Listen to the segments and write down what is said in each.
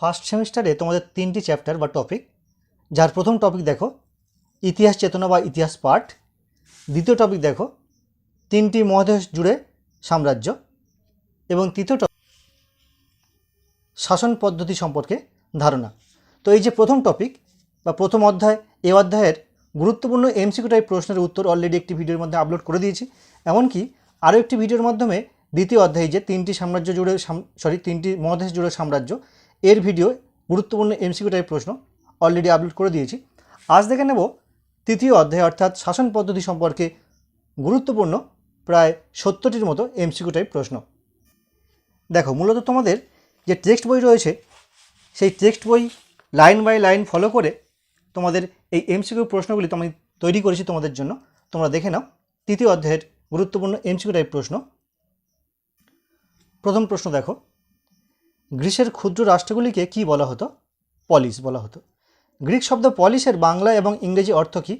First সেমিস্টারে তোমাদের তিনটি চ্যাপ্টার বা টপিক। যার প্রথম টপিক দেখো, ইতিহাস চেতনা বা ইতিহাস পাঠ। দ্বিতীয় টপিক দেখো, তিনটি মহাদেশ জুড়ে সাম্রাজ্য। এবং তৃতীয় টপিক শাসন পদ্ধতি সম্পর্কে ধারণা। তো এই যে প্রথম টপিক বা প্রথম অধ্যায়, এ অধ্যায়ের গুরুত্বপূর্ণ এমসিকিউ টাইপ প্রশ্নের উত্তর অলরেডি একটি ভিডিওর মধ্যে আপলোড করে দিয়েছি। এমনকি আরও একটি ভিডিওর মাধ্যমে দ্বিতীয় অধ্যায়ে যে তিনটি সাম্রাজ্য জুড়ে সরি তিনটি মহাদেশ জুড়ে সাম্রাজ্য এর ভিডিও গুরুত্বপূর্ণ এমসিকিউ টাইপ প্রশ্ন অলরেডি আপলোড করে দিয়েছি। আজ দেখে নেব তৃতীয় অধ্যায় অর্থাৎ শাসন পদ্ধতি সম্পর্কে গুরুত্বপূর্ণ প্রায় সত্তরটির মতো এমসিকিউ টাইপ প্রশ্ন। দেখো, মূলত তোমাদের যে টেক্সট বই রয়েছে, সেই টেক্সট বই লাইন বাই লাইন ফলো করে তোমাদের এই এমসিকিউ প্রশ্নগুলি আমি তৈরি করেছি তোমাদের জন্য। তোমরা দেখে নাও তৃতীয় অধ্যায়ের গুরুত্বপূর্ণ এমসিকিউ টাইপ প্রশ্ন। প্রথম প্রশ্ন দেখো গ্রিসের ক্ষুদ্র রাষ্ট্রগুলিকে কি বলা হতো? পলিস বলা হতো। গ্রিক শব্দ পলিসের বাংলা এবং ইংরেজি অর্থ কী?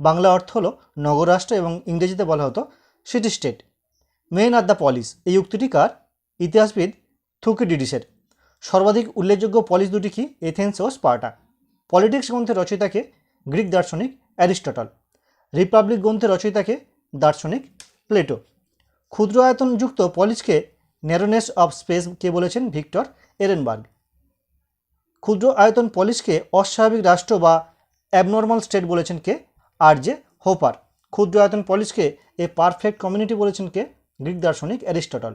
বাংলা অর্থ হলো নগররাষ্ট্র এবং ইংরেজিতে বলা হতো city state men are the polis এই উক্তিটি কার? ইতিহাসবিদ থুকিডিডিসের। সর্বাধিক উল্লেখযোগ্য পলিস দুটি কি? এথেন্স ও স্পার্টা পলিটিক্স গ্রন্থের রচয়িতাকে গ্রিক দার্শনিক অ্যারিস্টটল। রিপাবলিক গ্রন্থের রচয়িতাকে দার্শনিক প্লেটো। ক্ষুদ্র আয়তনযুক্ত পলিসকে ন্যারোনেস অফ স্পেস কে বলেছেন ভিক্টর এরেনবার্গ। ক্ষুদ্র আয়তন পলিশকে অস্বাভাবিক রাষ্ট্র বা অ্যাবনর্মাল স্টেট বলেছেন কে আর যে হোপার। ক্ষুদ্র আয়তন পলিশকে এ পারফেক্ট কমিউনিটি বলেছেন কে গ্রিক দার্শনিক অ্যারিস্টটল।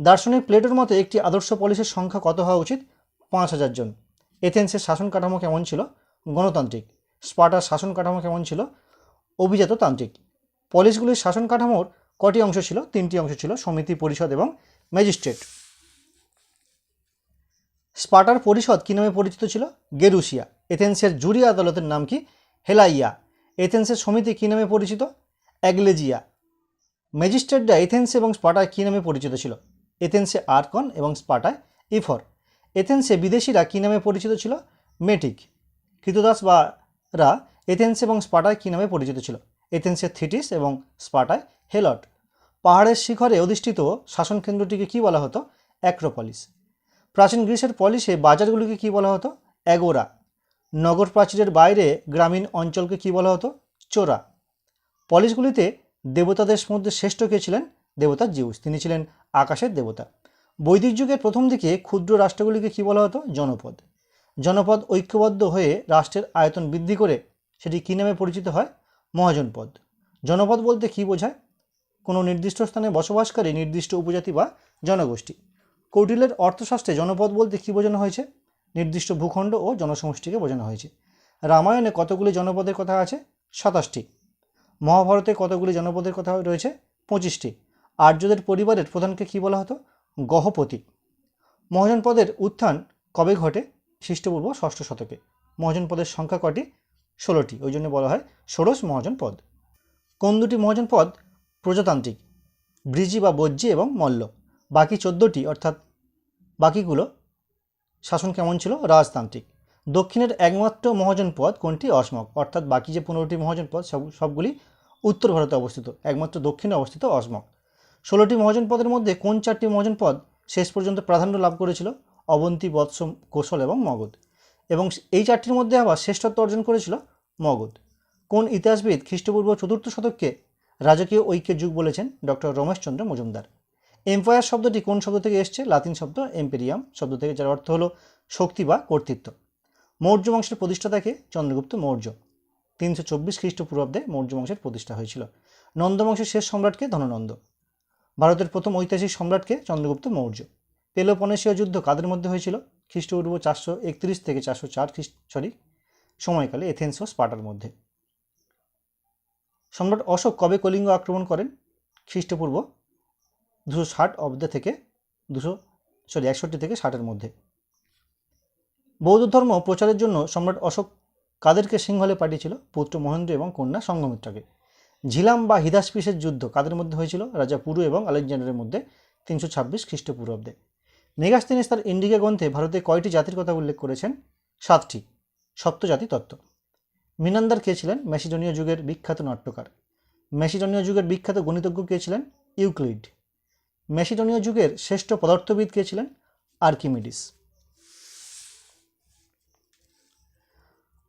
দার্শনিক প্লেটোর মতে একটি আদর্শ পলিশের সংখ্যা কত হওয়া উচিত? পাঁচ হাজার জন। এথেন্সের শাসন কাঠামো কেমন ছিল? গণতান্ত্রিক। স্পার্টার শাসন কাঠামো কেমন ছিল? অভিজাততান্ত্রিক। পলিশগুলির শাসন কাঠামোর কটি অংশ ছিল? তিনটি অংশ ছিল, সমিতি, পরিষদ এবং ম্যাজিস্ট্রেট। স্পার্টার পরিষদ কী নামে পরিচিত ছিল? গেরুসিয়া। এথেন্সের জুরি আদালতের নাম কি? হেলাইয়া। এথেন্সের সমিতি কী নামে পরিচিত? অ্যাগলেজিয়া। ম্যাজিস্ট্রেটরা এথেন্স এবং স্পার্টায় কী নামে পরিচিত ছিল? এথেন্সে আর্কন এবং স্পার্টায় ইফর এথেন্সে বিদেশিরা কী নামে পরিচিত ছিল? মেটিক। কৃতদাস বা রা এথেন্স এবং স্পাটায় কী নামে পরিচিত ছিল? এথেন্সে থিটিস এবং স্পাটায় হেলট। পাহাড়ের শিখরে অধিষ্ঠিত শাসন কেন্দ্রটিকে কী বলা হতো? অ্যাক্রোপলিস। প্রাচীন গ্রিসের পলিসে বাজারগুলিকে কী বলা হতো? অ্যাগোরা। নগর প্রাচীরের বাইরে গ্রামীণ অঞ্চলকে কী বলা হতো? চোরা। পলিশগুলিতে দেবতাদের মধ্যে শ্রেষ্ঠ কে ছিলেন? দেবতা জিউস। তিনি ছিলেন আকাশের দেবতা। বৈদিক যুগের প্রথম দিকে ক্ষুদ্র রাষ্ট্রগুলিকে কী বলা হতো? জনপদ। জনপদ ঐক্যবদ্ধ হয়ে রাষ্ট্রের আয়তন বৃদ্ধি করে সেটি কী নামে পরিচিত হয়? মহাজনপদ। জনপদ বলতে কী বোঝায়? কোনো নির্দিষ্ট স্থানে বসবাসকারী নির্দিষ্ট উপজাতি বা জনগোষ্ঠী। কৌটিল্যের অর্থশাস্ত্রে জনপদ বলতে কী বোঝানো হয়েছে? নির্দিষ্ট ভূখণ্ড ও জনসমষ্টিকে বোঝানো হয়েছে। রামায়ণে কতগুলি জনপদের কথা আছে? সাতাশটি। মহাভারতে কতগুলি জনপদের কথা রয়েছে? পঁচিশটি। আর্যদের পরিবারের প্রধানকে কী বলা হতো? গহপতি। মহাজনপদের উত্থান কবে ঘটে? খ্রিস্টপূর্ব ষষ্ঠ শতকে। মহাজনপদের সংখ্যা কটি? ষোলোটি। ওই জন্য বলা হয় ষোড়শ মহাজনপদ কোন দুটি মহাজন পদ? প্রজাতান্ত্রিক, ব্রিজি বা বজ্জি এবং মল্ল। বাকি চোদ্দোটি, অর্থাৎ বাকিগুলো, শাসন কেমন ছিল? রাজতান্ত্রিক। দক্ষিণের একমাত্র মহাজন পদ কোনটি? অসমক অর্থাৎ বাকি যে পনেরোটি মহাজন পদ, সব, সবগুলি উত্তর ভারতে অবস্থিত। একমাত্র দক্ষিণে অবস্থিত অসমক ষোলোটি মহাজন পদের মধ্যে কোন চারটি মহাজন পদ শেষ পর্যন্ত প্রাধান্য লাভ করেছিল? অবন্তী বৎস কৌশল এবং মগধ। এবং এই চারটির মধ্যে আবার শ্রেষ্ঠত্ব অর্জন করেছিল মগধ। কোন ইতিহাসবিদ খ্রিস্টপূর্ব চতুর্থ শতককে রাজকীয় ঐক্যের যুগ বলেছেন ডক্টর রমেশচন্দ্র মজুমদার। এম্পায়ার শব্দটি কোন শব্দ থেকে এসছে? লাতিন শব্দ, এম্পেরিয়াম শব্দ থেকে, যার অর্থ হলো শক্তি বা কর্তৃত্ব। মৌর্য বংশের প্রতিষ্ঠাতাকে চন্দ্রগুপ্ত মৌর্য। তিনশো চব্বিশ খ্রিস্টপূর্বাব্দে মৌর্য বংশের প্রতিষ্ঠা হয়েছিল। নন্দ বংশের শেষ সম্রাটকে ধননন্দ। ভারতের প্রথম ঐতিহাসিক সম্রাটকে চন্দ্রগুপ্ত মৌর্য। পেলোপনেশীয় যুদ্ধ কাদের মধ্যে হয়েছিল? খ্রিস্টপূর্ব চারশো একত্রিশ থেকে চারশো চার খ্রিস্ট সরি সময়কালে এথেন্স ও স্পার্টার মধ্যে। সম্রাট অশোক কবে কলিঙ্গ আক্রমণ করেন? খ্রিস্টপূর্ব দুশো ষাট অব্দে থেকে দুশো সরি একষট্টি থেকে ষাটের মধ্যে। বৌদ্ধ ধর্ম প্রচারের জন্য সম্রাট অশোক কাদেরকে সিংহলে পাঠিয়েছিল? পুত্র মহেন্দ্র এবং কন্যা সঙ্গমিত্রাকে। ঝিলাম বা হিদাসপিসের যুদ্ধ কাদের মধ্যে হয়েছিল? রাজা পুরু এবং আলেকজান্ডারের মধ্যে, তিনশো ছাব্বিশ খ্রিস্টপূর্বাব্দে মেগাস্তিনিস তার ইন্ডিকা গ্রন্থে ভারতে কয়টি জাতির কথা উল্লেখ করেছেন? সাতটি। সপ্তজাতি তত্ত্ব। মিনান্দার কে ছিলেন ম্যাসিডনীয় যুগের বিখ্যাত নাট্যকার? ম্যাসিডনীয় যুগের বিখ্যাত গণিতজ্ঞ কে ছিলেন ইউক্লিড? ম্যাসিডনীয় যুগের শ্রেষ্ঠ পদার্থবিদ কে ছিলেন আর্কিমিডিস?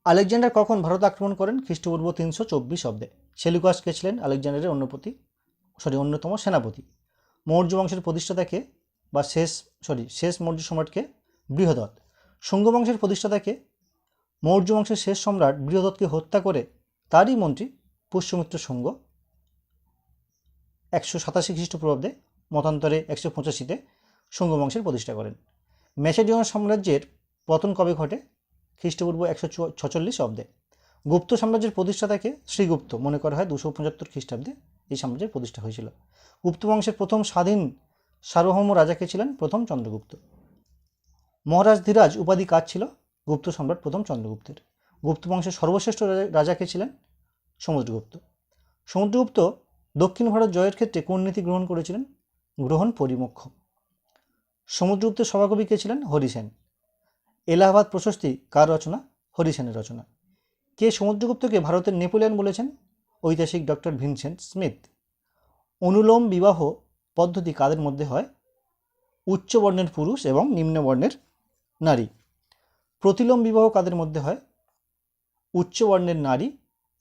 আলেকজান্ডার কখন ভারত আক্রমণ করেন খ্রিস্টপূর্ব তিনশো চব্বিশ অব্দে? সেলুকাস কে ছিলেন আলেকজান্ডারের অন্যপতি সরি, অন্যতম সেনাপতি। মৌর্য বংশের প্রতিষ্ঠাতাকে বা শেষ, সরি, শেষ মৌর্য সম্রাটকে বৃহদত্ত। শুঙ্গ বংশের প্রতিষ্ঠাতাকে মৌর্য বংশের শেষ সম্রাট বৃহদত্তকে হত্যা করে তারই মন্ত্রী পুষ্যমিত্র সঙ্গ একশো সাতাশি খ্রিস্টপূর্বাব্দে মতান্তরে একশো পঁচাশিতে শুঙ্গ বংশের প্রতিষ্ঠা করেন। ম্যাসেডিয়ন সাম্রাজ্যের পতন কবে ঘটে? খ্রিস্টপূর্ব একশো ছচল্লিশ অব্দে। গুপ্ত সাম্রাজ্যের প্রতিষ্ঠাতাকে শ্রীগুপ্ত মনে করা হয় দুশো পঁচাত্তর খ্রিস্টাব্দে এই সাম্রাজ্যের প্রতিষ্ঠা হয়েছিল। গুপ্ত বংশের প্রথম স্বাধীন সার্বভৌম রাজাকে ছিলেন? প্রথম চন্দ্রগুপ্ত। মহারাজ ধীরাজ উপাধি কাজ ছিল? গুপ্ত সম্রাট প্রথম চন্দ্রগুপ্তের। গুপ্ত বংশের সর্বশ্রেষ্ঠ রাজা- রাজাকে ছিলেন? সমুদ্রগুপ্ত। সমুদ্রগুপ্ত দক্ষিণ ভারত জয়ের ক্ষেত্রে কোন নীতি গ্রহণ করেছিলেন? গ্রহণ পরিমুখ্য সমুদ্রগুপ্তের সভাকবি কে ছিলেন? হরিসেন। এলাহাবাদ প্রশস্তি কার রচনা? হরিসেনের রচনা। কে সমুদ্রগুপ্তকে ভারতের নেপোলিয়ন বলেছেন? ঐতিহাসিক ডক্টর ভিনসেন্ট স্মিথ। অনুলোম বিবাহ পদ্ধতি কাদের মধ্যে হয়? উচ্চ বর্ণের পুরুষ এবং নিম্ন বর্ণের নারী। প্রতিলোম বিবাহ কাদের মধ্যে হয়? উচ্চ বর্ণের নারী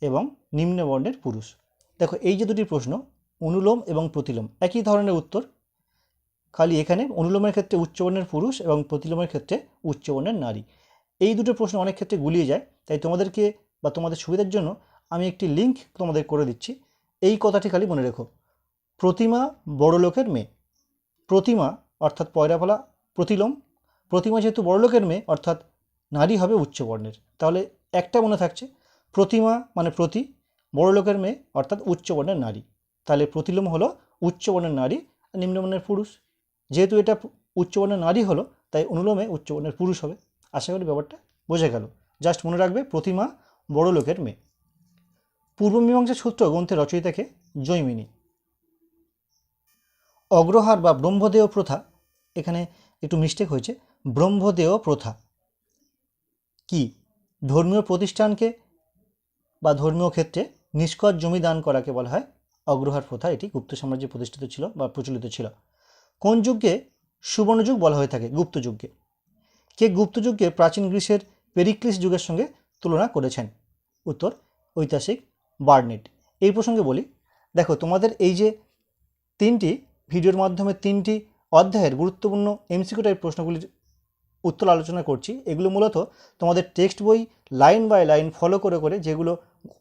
এবং নিম্ন বর্ণের পুরুষ। দেখো, এই যে দুটি প্রশ্ন, অনুলোম এবং প্রতিলোম, একই ধরনের উত্তর। খালি এখানে অনুলোমের ক্ষেত্রে উচ্চবর্ণের পুরুষ এবং প্রতিলোমের ক্ষেত্রে উচ্চবর্ণের নারী। এই দুটো প্রশ্ন অনেক ক্ষেত্রে গুলিয়ে যায়, তাই তোমাদেরকে বা তোমাদের সুবিধার জন্য আমি একটি লিঙ্ক তোমাদের করে দিচ্ছি। এই কথাটি খালি মনে রেখো। প্রতিমা বড় লোকের মেয়ে। প্রতিমা অর্থাৎ পয়রা ফলা প্রতিলোম। প্রতিমা যেহেতু বড়লোকের মেয়ে, অর্থাৎ নারী হবে উচ্চবর্ণের তাহলে একটা মনে থাকছে, প্রতিমা মানে প্রতি, বড় লোকের মেয়ে অর্থাৎ উচ্চবর্ণের নারী। তাহলে প্রতিলোম হলো উচ্চবর্ণের নারী নিম্নবর্ণের পুরুষ। যেহেতু এটা উচ্চবর্ণের নারী হলো, তাই অনুলোমে উচ্চবর্ণের পুরুষ হবে। আশা করি ব্যাপারটা বোঝা গেল। জাস্ট মনে রাখবে, প্রতিমা বড় লোকের মেয়ে। পূর্ব মীমাংসা সূত্র গ্রন্থের রচয়িতাকে জৈমিনী। অগ্রহার বা ব্রহ্মদেয় প্রথা, এখানে একটু মিস্টেক হয়েছে। ব্রহ্মদেয় প্রথা। কি? ধর্মীয় প্রতিষ্ঠানকে বা ধর্মীয় ক্ষেত্রে নিষ্কর জমি দান করাকে বলা হয়। অগ্রহার প্রথা, এটি গুপ্ত সাম্রাজ্যে প্রতিষ্ঠিত ছিল বা প্রচলিত ছিল। কোন যুগকে সুবর্ণযুগ বলা হয়ে থাকে, গুপ্ত যুগকে কে গুপ্ত যুগকে প্রাচীন গ্রিসের পেরিক্লিস যুগের সঙ্গে তুলনা করেছেন? উত্তর, ঐতিহাসিক বার্নেট। এই প্রসঙ্গে বলি, দেখো তোমাদের এই যে তিনটি, ভিডিওর মাধ্যমে তিনটি অধ্যায়ের গুরুত্বপূর্ণ এমসিকিউ টাইপ প্রশ্নগুলির উত্তর আলোচনা করছি। এগুলো মূলত তোমাদের টেক্সট বই লাইন বাই লাইন ফলো করে করে যেগুলো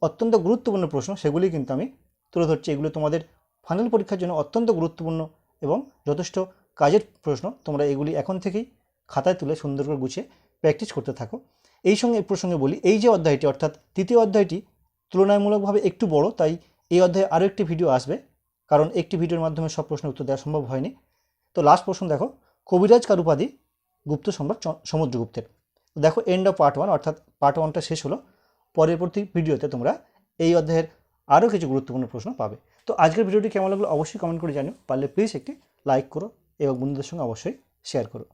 অত্যন্ত গুরুত্বপূর্ণ প্রশ্ন, সেগুলি কিন্তু আমি তুলে ধরছি। এগুলো তোমাদের ফাইনাল পরীক্ষার জন্য অত্যন্ত গুরুত্বপূর্ণ এবং যথেষ্ট কাজের প্রশ্ন। তোমরা এগুলি এখন থেকেই খাতায় তুলে সুন্দর করে গুছিয়ে প্র্যাকটিস করতে থাকো। এই সঙ্গে প্রসঙ্গে বলি, এই যে অধ্যায়টি, অর্থাৎ তৃতীয় অধ্যায়টি তুলনামূলকভাবে একটু বড়, তাই এই অধ্যায়ে আরও একটি ভিডিও আসবে। কারণ একটি ভিডিওর মাধ্যমে সব প্রশ্নের উত্তর দেওয়া সম্ভব হয়নি। তো লাস্ট প্রশ্ন দেখো, কবিরাজ কার উপাধি গুপ্ত সম্রাট সমুদ্রগুপ্তের দেখো এন্ড অফ পার্ট ওয়ান অর্থাৎ পার্ট ওয়ানটা শেষ হলো। পরবর্তী ভিডিওতে তোমরা এই অধ্যায়ের আরও কিছু গুরুত্বপূর্ণ প্রশ্ন পাবে। তো আজকের ভিডিওটি কেমন লাগল অবশ্যই কমেন্ট করে জানিও। পারলে প্লিজ একটি লাইক করো এবং বন্ধুদের সঙ্গে অবশ্যই শেয়ার করো।